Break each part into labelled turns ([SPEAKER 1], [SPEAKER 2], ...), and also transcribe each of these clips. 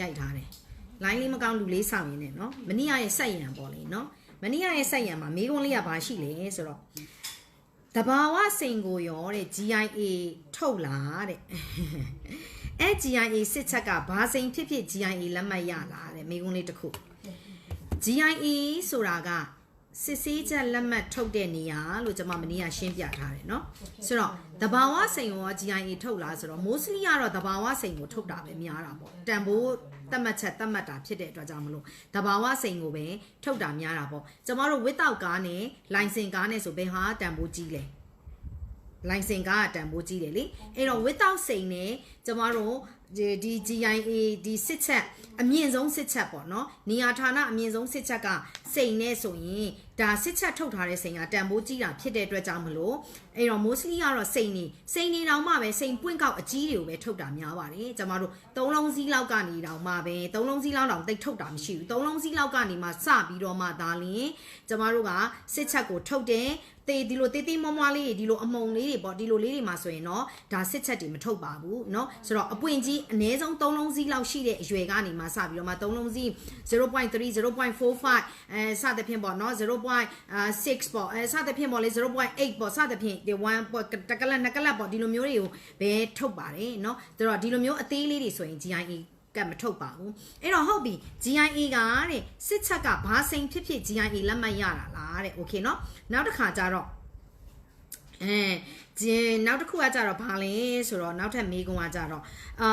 [SPEAKER 1] ရိုက်ထားတယ်လိုင်းလေးမကောင်းလူလေးဆောင်ရင်းနဲ့နော်မနီယာရဲ့ဆက်ရံပေါ့လေနော်မနီယာရဲ့ဆက်ရံမှာမိကုန်းလေးကဘာရှိလဲဆိုတော့တဘာဝစိန်ကိုရောတဲ့ GIA ထုတ်လာတဲ့အဲ GIA စစ်ချက်ကဘာစိန်ဖြစ်ဖြစ် GIA လက်မှတ်ရလာတဲ့မိကုန်းလေးတစ်ခု GIA ဆိုတာက စစ်ဆေးချက်လက်မှတ်ထုတ်တဲ့နေရာလို့ကျွန်မမနေ့ကရှင်းပြထားတယ်เนาะဆိုတော့တဘာဝစိန်ရော GIA ထုတ်လာဆိုတော့ mostly ကတော့တဘာဝစိန်ကိုထုတ်တာပဲများတာပေါ့တန်ဖိုးတတ်မှတ်ချက်တတ်မှတ်တာဖြစ်တဲ့အတွက်ကြောင့်မလို့တဘာဝစိန်ကိုပဲထုတ်တာများတာပေါ့ကျမတို့ without ကားနဲ့ license ကားနဲ့ဆိုဘယ်ဟာတန်ဖိုးကြီးလဲ license ကားကတန်ဖိုးကြီးတယ်လေအဲ့တော့ without စိန်နဲ့ကျမတို့ဒီ ဒီ GIA ဒီစစ်ချက်အမြင့်ဆုံးစစ်ချက်ပေါ့နော်နေရာဌာနအမြင့်ဆုံးစစ်ချက်ကစိန်နဲ့ဆိုရင်ဒါစစ်ချက်ထုတ်ထားတဲ့စိန်ကတန်ဖိုးကြီးတာဖြစ်တဲ့အတွက်ကြောင့်မလို့အဲ့တော့ mostly ကတော့စိန်နေစိန်နေတောင်မှပဲစိန်ပွင့်ကောက်အကြီးတွေကိုပဲထုတ်တာများပါတယ်ကျမတို့သုံးလုံးစည်းလောက်ကနေတောင်မှပဲသုံးလုံးစည်းလောက်တောင်တိတ်ထုတ်တာမရှိဘူးသုံးလုံးစည်းလောက်ကနေမှစပြီးတော့မှဒါလင်းကျမတို့ကစစ်ချက်ကိုထုတ်တယ်တေးဒီလိုတေးသေးမွားမွားလေးတွေဒီလိုအမုံလေးတွေပေါ့ဒီလိုလေးတွေမှာဆိုရင်တော့ဒါစစ်ချက်တွေမထုတ်ပါဘူးเนาะဆိုတော့အပွင့်ကြီး အနည်းဆုံး3လုံးစီးလောက်ရှိတဲ့အရွယ်ကနေမှစပြီးတော့မှ3လုံးစီး0.3 0.45အဲစသဖြင့်ပေါ့เนาะ0.6ပေါ့အဲစသဖြင့်ပေါ့လေ0.8ပေါ့စသဖြင့်ဒီ1ပေါ့တကလတ်နှစ်ကလတ်ပေါ့ဒီလိုမျိုးတွေကိုပဲထုတ်ပါတယ်เนาะဆိုတော့ဒီလိုမျိုးအသေးလေးတွေဆိုရင် GIE ကမထုတ်ပါဘူးအဲ့တော့ဟုတ်ပြီ GIA ကတဲ့စစ်ချက်ကဘာစိန်ဖြစ်ဖြစ် GIA လက်မှတ်ရတာလားတဲ့ okay เนาะနောက်တစ်ခါကျတော့အဲ ဂျင်းနောက်တစ်ခုကကြတော့ဘာလဲဆိုတော့နောက်ထပ်မေးခွန်းကကြတော့အာ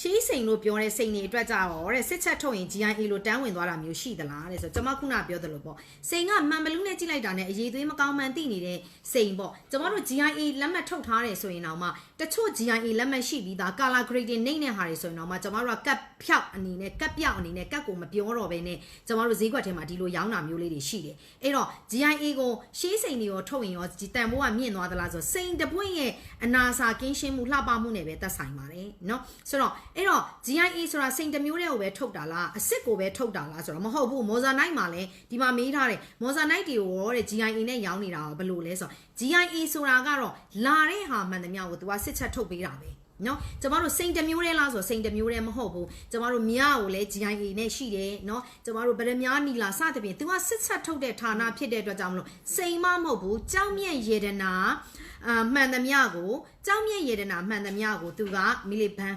[SPEAKER 1] ရှေးစိန်လို့ပြောတဲ့စိန်တွေအတွက်ကြတော့တဲ့စစ်ချက်ထုတ်ရင် GIA လို့တန်းဝင်သွားတာမျိုးရှိသလားတဲ့ဆိုတော့ကျွန်မခုနပြောသလိုပေါ့စိန်ကမှန်ဘလူးနဲ့ကြည့်လိုက်တာနဲ့အရေးသွေးမကောင်းမှန်သိနေတဲ့စိန်ပေါ့ကျွန်တော်တို့ GIA လက်မှတ်ထုတ်ထားတယ်ဆိုရင်တော့မှတချို့ GIA လက်မှတ်ရှိပြီးသား color grading နှိမ့်တဲ့ဟာတွေဆိုရင်တော့မှကျွန်တော်တို့ကကတ်ဖြောက်အနေနဲ့ကတ်ပြောက်အနေနဲ့ကတ်ကိုမပြောတော့ဘဲနဲ့ကျွန်တော်တို့ဈေးကွက်ထဲမှာဒီလိုရောင်းတာမျိုးလေးတွေရှိတယ်အဲ့တော့ GIA ကိုရှေးစိန်တွေရောထုတ်ရင်ရောဒီတန်ဖိုးကမြင့်သွားသလားဆိုစိန်တပွင့်ရဲ့အနာစာကင်းရှင်းမှုလှပမှုနဲ့ပဲသက်ဆိုင်ပါတယ်เนาะဆိုတော့အဲ့တော့ GIA ဆိုတာစိန်တစ်မျိုးတည်းကိုပဲထုတ်တာလားအစ်စ်ကိုပဲထုတ်တာလားဆိုတော့မဟုတ်ဘူးမော်ဇာနိုက်မှာလည်းဒီမှာမေးထားတယ်မော်ဇာနိုက်တွေကိုရောတဲ့ GIA နဲ့ရောင်းနေတာဘယ်လိုလဲဆိုတော့ GIA ဆိုတာကတော့လာတဲ့ဟာမှန်သမျှကိုသူကစစ်ချက်ထုတ်ပေးတာပဲ နော်ကျမတို့စိန်တစ်မျိုးတည်းလားဆိုစိန်တစ်မျိုးတည်းမဟုတ်ဘူးကျမတို့မြကိုလည်း GIA နဲ့ရှိတယ်နော်ကျမတို့ဗရမ ्या နီလာစသဖြင့်သူကစစ်ချက်ထုတ်တဲ့ဌာနဖြစ်တဲ့အတွက်ကြောင့်မလို့စိန်မမဟုတ်ဘူးကြောက်မြက်ရေဒနာအာမှန်သမျှကိုကြောက်မြက်ရေဒနာမှန်သမျှကိုသူကမီလီဘန်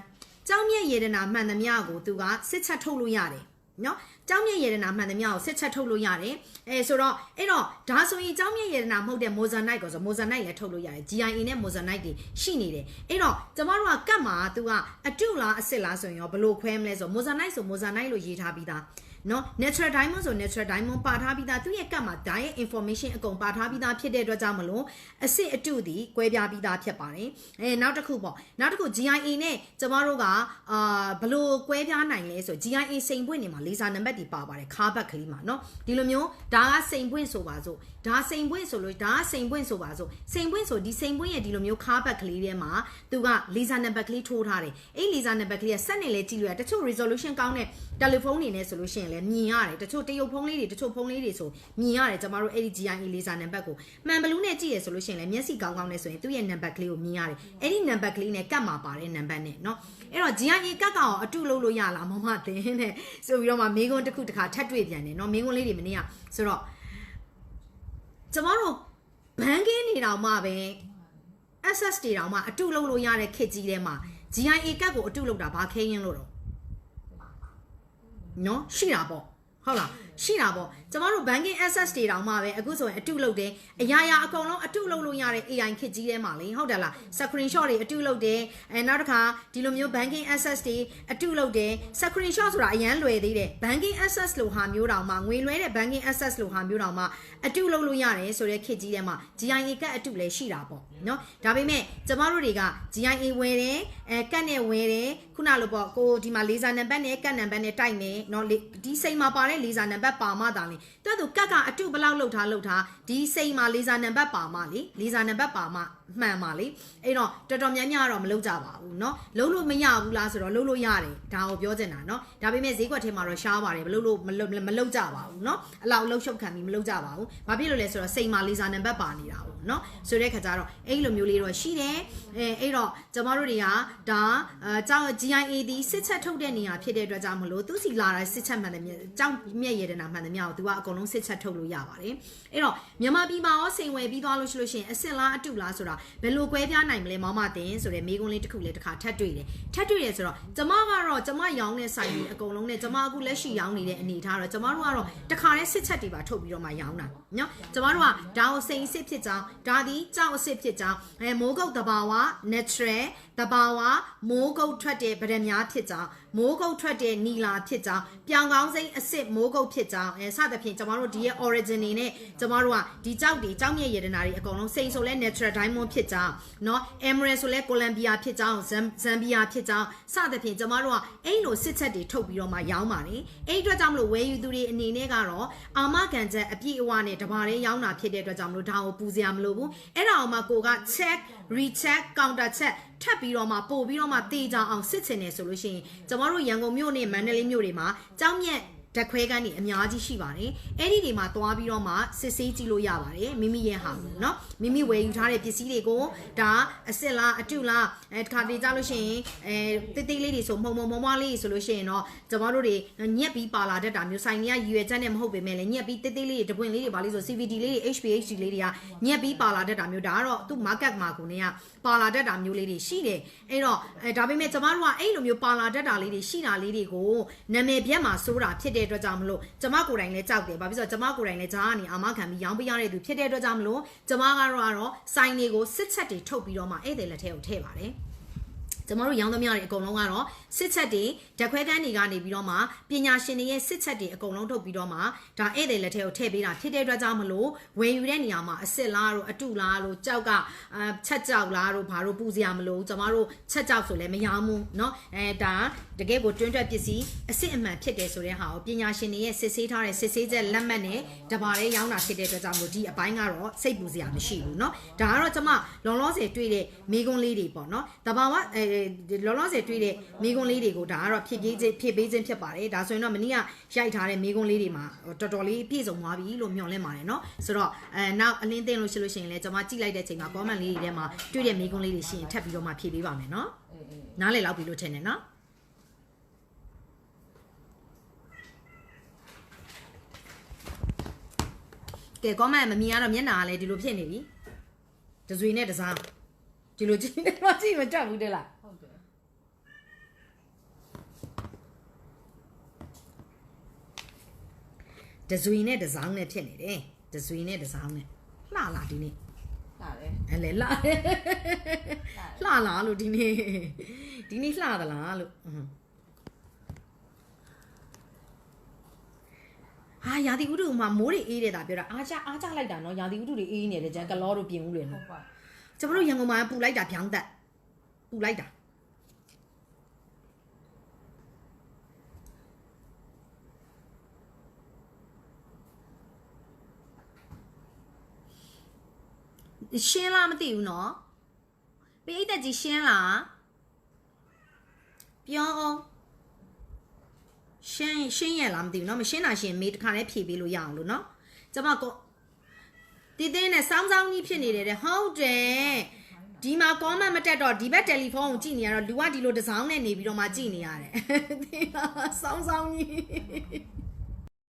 [SPEAKER 1] ကြောက်မြက်ရေဒနာမှန်သမျှကိုသူကစစ်ချက်ထုတ်လို့ရတယ် နော်ကြောင်းမြင့်ရတနာမှန်သမျှကိုစစ်ချက်ထုတ်လို့ရတယ်အဲဆိုတော့အဲ့တော့ဒါဆိုရင်ကြောင်းမြင့်ရတနာမဟုတ်တဲ့မိုဇန်နိုက်ကိုဆိုမိုဇန်နိုက်လည်းထုတ်လို့ရတယ် GIA နဲ့မိုဇန်နိုက်တွေရှိနေတယ်အဲ့တော့ကျမတို့ကကတ်မှာသူကအတုလားအစ်စ်လားဆိုရင်ရောဘလို့ခွဲမလဲဆိုမိုဇန်နိုက်ဆိုမိုဇန်နိုက်လို့ရေးထားပြီးသား နော် natural diamond ဆို natural diamond ပါထားပြီးသားသူရဲ့ကတ်မှာဒါရဲ့ information အကုန်ပါထားပြီးသားဖြစ်တဲ့အတွက်ကြောင့်မလို့အစစ်အတုဒီကွဲပြားပြီးသားဖြစ်ပါတယ်အဲနောက်တစ်ခုပေါ့နောက်တစ်ခု GIA နဲ့ကျမတို့ကအာဘလို့ကွဲပြားနိုင်လဲဆို GIA စိန်ပွင့်နေမှာလေးစားနံပါတ်ဒီပါပါတယ်ခါဘက်ကလေးမှာနော်ဒီလိုမျိုးဒါကစိန်ပွင့်ဆိုပါစို့ဒါစိန်ပွင့်ဆိုလို့ဒါကစိန်ပွင့်ဆိုပါစို့စိန်ပွင့်ဆိုဒီစိန်ပွင့်ရဲ့ဒီလိုမျိုးခါဘက်ကလေးထဲမှာသူကလေးစားနံပါတ်ကလေးထိုးထားတယ်အဲ့လေးစားနံပါတ်ကလေးကစက်နေလဲကြည့်လို့ရတချို့ resolution ကောင်းတဲ့တယ်လီဖုန်းတွေနဲ့ဆိုလို့ရှိရင်လည်းမြင်ရတယ်တချို့တရုတ်ဖုန်းလေးတွေတချို့ဖုန်းလေးတွေဆိုမြင်ရတယ်ကျမတို့အဲ့ဒီ GIA လေးစားနံပါတ်ကိုမှန်ဘလူးနဲ့ကြည့်ရဆိုလို့ရှိရင်လည်းမျက်စိကောင်းကောင်းနဲ့ဆိုရင်သူ့ရဲ့နံပါတ်ကလေးကိုမြင်ရတယ်အဲ့ဒီနံပါတ်ကလေးနဲ့ကတ်မှာပါတဲ့နံပါတ်နဲ့เนาะအဲ့တော့ GIA ကတ်ကောင်အတုလုပ်လို့ရလားမမသင်တဲ့ဆိုပြီးတော့မှမေးခွန်းတစ်ခုတစ်ခါထပ်တွေ့ပြန်တယ်เนาะမေးခွန်းလေးတွေမနေ့ကဆိုတော့ကျမတို့ဘန်ကင်းနေတောင်မှပဲ access တွေတောင်မှအတုလုပ်လို့ရတဲ့ခစ်ကြီးထဲမှာ GIA ကတ်ကိုအတုလုပ်တာဘာခဲရင်လို့တော့ နော်ရှိတာပေါ့ဟုတ်လားရှိတာပေါ့ ကျမတို့ banking access တွေတောင်မှပဲအခုဆိုရင်အတုလုပ်တယ်အရာရာအကုန်လုံးအတုလုပ်လို့ရတဲ့ AI ခစ်ကြီးထဲမှာလေဟုတ်တယ်လား screenshot တွေအတုလုပ်တယ်အဲနောက်တစ်ခါဒီလိုမျိုး banking access တွေအတုလုပ်တယ် screenshot ဆိုတာအရန်လွယ်သေးတယ် banking access လို့ဟာမျိုးတောင်မှငွေလွှဲတဲ့ banking access လို့ဟာမျိုးတောင်မှအတုလုပ်လို့ရတယ်ဆိုတဲ့ခစ်ကြီးထဲမှာ GIA ကတ်အတုလည်းရှိတာပေါ့နော်ဒါပေမဲ့ကျမတို့တွေက GIA ဝယ်တယ်အဲကတ်နဲ့ဝယ်တယ်ခုနလိုပေါ့ကိုဒီမှာလေဆာနံပါတ်နဲ့ကတ်နံပါတ်နဲ့တိုက်မယ်နော်ဒီစိန်မှာပါတဲ့လေဆာနံပါတ်ပါမှတာလေတွတ်သူကတ်ကအတုဘလောက်လောက်ထားလောက်ထားဒီစိန်မှာလေဆာနံပါတ်ပါမှလေလေဆာနံပါတ်ပါမှမှန်ပါလေအဲ့တော့တော်တော်များများတော့မလုပ်ကြပါဘူးเนาะလုံးလို့မရဘူးလားဆိုတော့လုံးလို့ရတယ်ဒါကိုပြောချင်တာเนาะဒါပေမဲ့ဈေးကွက်ထဲမှာတော့ရှားပါတယ်မလုပ်လို့မလုပ်မလုပ်ကြပါဘူးเนาะအလောက်လှုပ်ရှုပ်ခံပြီးမလုပ်ကြပါဘူးဘာဖြစ်လို့လဲဆိုတော့စိန်မာလေးစာနံပါတ်ပါနေတာပေါ့เนาะဆိုတဲ့ခါကျတော့အဲ့လိုမျိုးလေးတော့ရှိတယ်အဲအဲ့တော့ကျမတို့တွေကဒါအဲကြောက် GIA ဒီစစ်ချက်ထုတ်တဲ့နေရာဖြစ်တဲ့အတွက်ကြောင့်မလို့သူစီလာတဲ့စစ်ချက်မှန်တယ်ကြောက်မြက်ရတနာမှန်တယ်မြောက်သူကအကုန်လုံးစစ်ချက်ထုတ်လို့ရပါတယ်အဲ့တော့မြန်မာပြည်မှာရောစိန်ဝယ်ပြီးသွားလို့ရှိလို့ရှိရင်အစ်စ်လားအတုလားဆိုတာ ဘယ်လိုကွဲပြားနိုင်မလဲမောင်မတင်ဆိုတဲ့မိကုန်းလေးတစ်ခုလေးတစ်ခါထပ်တွေ့တယ်ထပ်တွေ့တယ်ဆိုတော့ကျမကတော့ကျမရောင်းတဲ့ဆိုင်ကြီးအကုန်လုံးနဲ့ကျမအခုလက်ရှိရောင်းနေတဲ့အနေထားတော့ကျမတို့ကတော့တခါတည်းစစ်ချက်တွေပါထုတ်ပြီးတော့မှရောင်းတာနော်ကျမတို့ကဒါကိုစိန်စစ်ဖြစ်ကြောင်းဒါဒီကြောက်အစ်စ်ဖြစ်ကြောင်းအဲမိုးကုတ်တဘာဝ natural တဘာဝမိုးကုတ်ထွက်တဲ့ဗရမများဖြစ်ကြောင်း မိုးကုတ်ထွက်တဲ့နီလာဖြစ်ကြောင်းပြောင်ကောင်းစိမ့်အစ်စ်မိုးကုတ်ဖြစ်ကြောင်းအဲစသဖြင့်ကျမတို့ဒီရဲ့ origin နေနဲ့ကျမတို့ကဒီကြောက်တွေကြောက်မြက်ရတနာတွေအကုန်လုံးစိန်ဆိုလဲ natural diamond ဖြစ်ကြောင်းเนาะ emerald ဆိုလဲ Colombia ဖြစ်ကြောင်း Zambia ဖြစ်ကြောင်းစသဖြင့်ကျမတို့ကအဲ့လိုစစ်ချက်တွေထုတ်ပြီးတော့မှရောင်းပါတယ်အဲ့အတွက်ကြောင့်မလို့ဝယ်ယူသူတွေအနေနဲ့ကတော့အာမခံချက်အပြည့်အဝနဲ့တဘာလေးရောင်းတာဖြစ်တဲ့အတွက်ကြောင့်မလို့ဒါကိုပူစရာမလိုဘူးအဲ့ဒါအောင်မှကိုက check recheck counter check ထပ်ပြီးတော့မှပို့ပြီးတော့မှတေချာအောင်စစ်ချင်တယ်ဆိုလို့ရှိရင်ကျမတို့ရန်ကုန်မြို့နဲ့မန္တလေးမြို့တွေမှာကြောင်းမြက် ဓာတ်ခွဲကန်းတွေအများကြီးရှိပါတယ်အဲ့ဒီတွေမှာသွားပြီးတော့မှစစ်ဆေးကြည့်လို့ရပါတယ်မိမိရဲ့ဟာကိုเนาะမိမိဝယ်ယူထားတဲ့ပစ္စည်းတွေကိုဒါအစ်စ်လားအတုလားအဲတခါတလေကြလို့ရှိရင်အဲတိတ်တိတ်လေးတွေဆိုမှုံမှုံမွားမွားလေးဆိုလို့ရှိရင်တော့ကျမတို့တွေညက်ပြီးပါလာတတ်တာမျိုးဆိုင်တွေကရွယ်ချက်နဲ့မဟုတ်ပေမဲ့လည်းညက်ပြီးတိတ်တိတ်လေးတွေတပွင့်လေးတွေပါလေးဆို CVD လေးတွေ HPHD လေးတွေကညက်ပြီးပါလာတတ်တာမျိုးဒါကတော့သူ market မှာကိုနေကပါလာတတ်တာမျိုးလေးတွေရှိတယ်အဲ့တော့အဲဒါပေမဲ့ကျမတို့ကအဲ့လိုမျိုးပါလာတတ်တာလေးတွေရှိတာလေးတွေကိုနာမည်ပြတ်မှာစိုးတာဖြစ်တဲ့ ့အတွက်ကြောင့်မလို့ကျမကိုယ်တိုင်လည်းကြောက်တယ်ဘာဖြစ်လို့ကျမကိုယ်တိုင်လည်းဂျားကနေအာမခံပြီးရောင်းပေးရတဲ့သူဖြစ်တဲ့အတွက်ကြောင့်မလို့ကျမကတော့ကတော့စိုင်းတွေကိုစစ်ချက်တွေထုတ်ပြီးတော့မှဧည့်သည်လက်ထဲကိုထည့်ပါတယ် ကျမတို့ရောင်းသမျှတွေအကုန်လုံးကတော့စစ်ချက်တွေဓာတ်ခွဲကန်းတွေကနေပြီးတော့မှပညာရှင်တွေရဲ့စစ်ချက်တွေအကုန်လုံးထုတ်ပြီးတော့မှဒါဧည့်သည်လက်ထဲကိုထည့်ပေးတာဖြစ်တဲ့အတွက်ကြောင့်မလို့ဝယ်ယူတဲ့နေရာမှာအစ်စ်လားတို့အတုလားတို့ကြောက်ကအာချက်ကြောက်လားတို့ဘာတို့ပူစရာမလိုကျမတို့ချက်ကြောက်ဆိုလည်းမရောဘူးเนาะအဲဒါတကယ်ကိုတွင်းတွက်ပစ္စည်းအစ်စ်အမှန်ဖြစ်တယ်ဆိုတဲ့ဟာကိုပညာရှင်တွေရဲ့စစ်ဆေးထားတဲ့စစ်ဆေးချက်လက်မှတ်နဲ့တဘာလေးရောင်းတာဖြစ်တဲ့အတွက်ကြောင့်မလို့ဒီအပိုင်းကတော့စိတ်ပူစရာမရှိဘူးเนาะဒါကတော့ကျမလောလောဆယ်တွေ့တဲ့မိကွန်းလေးတွေပေါ့เนาะတဘာဝအဲ လောလောဆယ်တွေ့တဲ့မိကွန်းလေးတွေကိုဒါကတော့ဖြစ်ပေးခြင်းဖြစ်ပေးခြင်းဖြစ်ပါတယ်ဒါဆိုရင်တော့မနေ့ကရိုက်ထားတဲ့မိကွန်းလေးတွေမှာတော်တော်လေးပြည့်စုံသွားပြီလို့မျှော်လင့်ပါတယ်เนาะဆိုတော့အဲနောက်အလင်းသိမ့်လို့ရှိလို့ရှိရင်လည်းကျမကြည့်လိုက်တဲ့အချိန်မှာ comment လေးတွေထဲမှာတွေ့တဲ့မိကွန်းလေးတွေရှိရင်ထပ်ပြီးတော့မှဖြည့်ပေးပါမယ်เนาะ
[SPEAKER 2] အေးအေး
[SPEAKER 1] နားလည်လောက်ပြီလို့ထင်တယ်เนาะကဲ comment မမြင်ရတော့မျက်နှာကလည်းဒီလိုဖြစ်နေပြီတဇွေနဲ့တစားဒီလိုကြည့်နေမှကြည့်မတတ်ဘူးတဲ့လား
[SPEAKER 2] တ်တယ်
[SPEAKER 1] တဇွေနဲ့တစောင်းနဲ့ဖြစ်နေတယ်တဇွေနဲ့တစောင်းနဲ့လှလာဒီနေ့
[SPEAKER 2] လာတယ်
[SPEAKER 1] အဲ့လေလှ
[SPEAKER 2] လာတယ်
[SPEAKER 1] လှလာလို့ဒီနေ့ဒီနေ့လှသလားလို့အင်းဟာရာသီဥတုမှာမိုးတွေအေးတယ်ဒါပြောတာအားကြအားကြလိုက်တာနော်ရာသီဥတုတွေအေးနေတယ်ကျန်ကလောတို့ပြင်ဦးလေ
[SPEAKER 2] ဟု
[SPEAKER 1] နော်
[SPEAKER 2] တ်ပါ
[SPEAKER 1] ကျွန်တော်တို့ရန်ကုန်မှာပူလိုက်တာဗျောင်းတက်ပူလိုက်တာ ရှင်းလားမသိဘူးနော်ပိတ်သက်ကြီးရှင်းလားပြောအောင်ရှင်းရှင်းရလားမသိဘူးเนาะမရှင်းတာရှင်းမေးတစ်ခါလေးဖြေပေးလို့ရအောင်လို့เนาะကျွန်မကို တီတင်းနဲ့စောင်းစောင်းကြီးဖြစ်နေတယ်တဲ့ဟုတ်တယ်ဒီမှာ comment မတက်တော့ဒီဘက်တယ်လီဖုန်းကိုကြည့်နေရတော့လူကဒီလိုတစ်စောင်းနဲ့နေပြီးတော့မှကြည့်နေရတယ်သိလားစောင်းစောင်းကြီး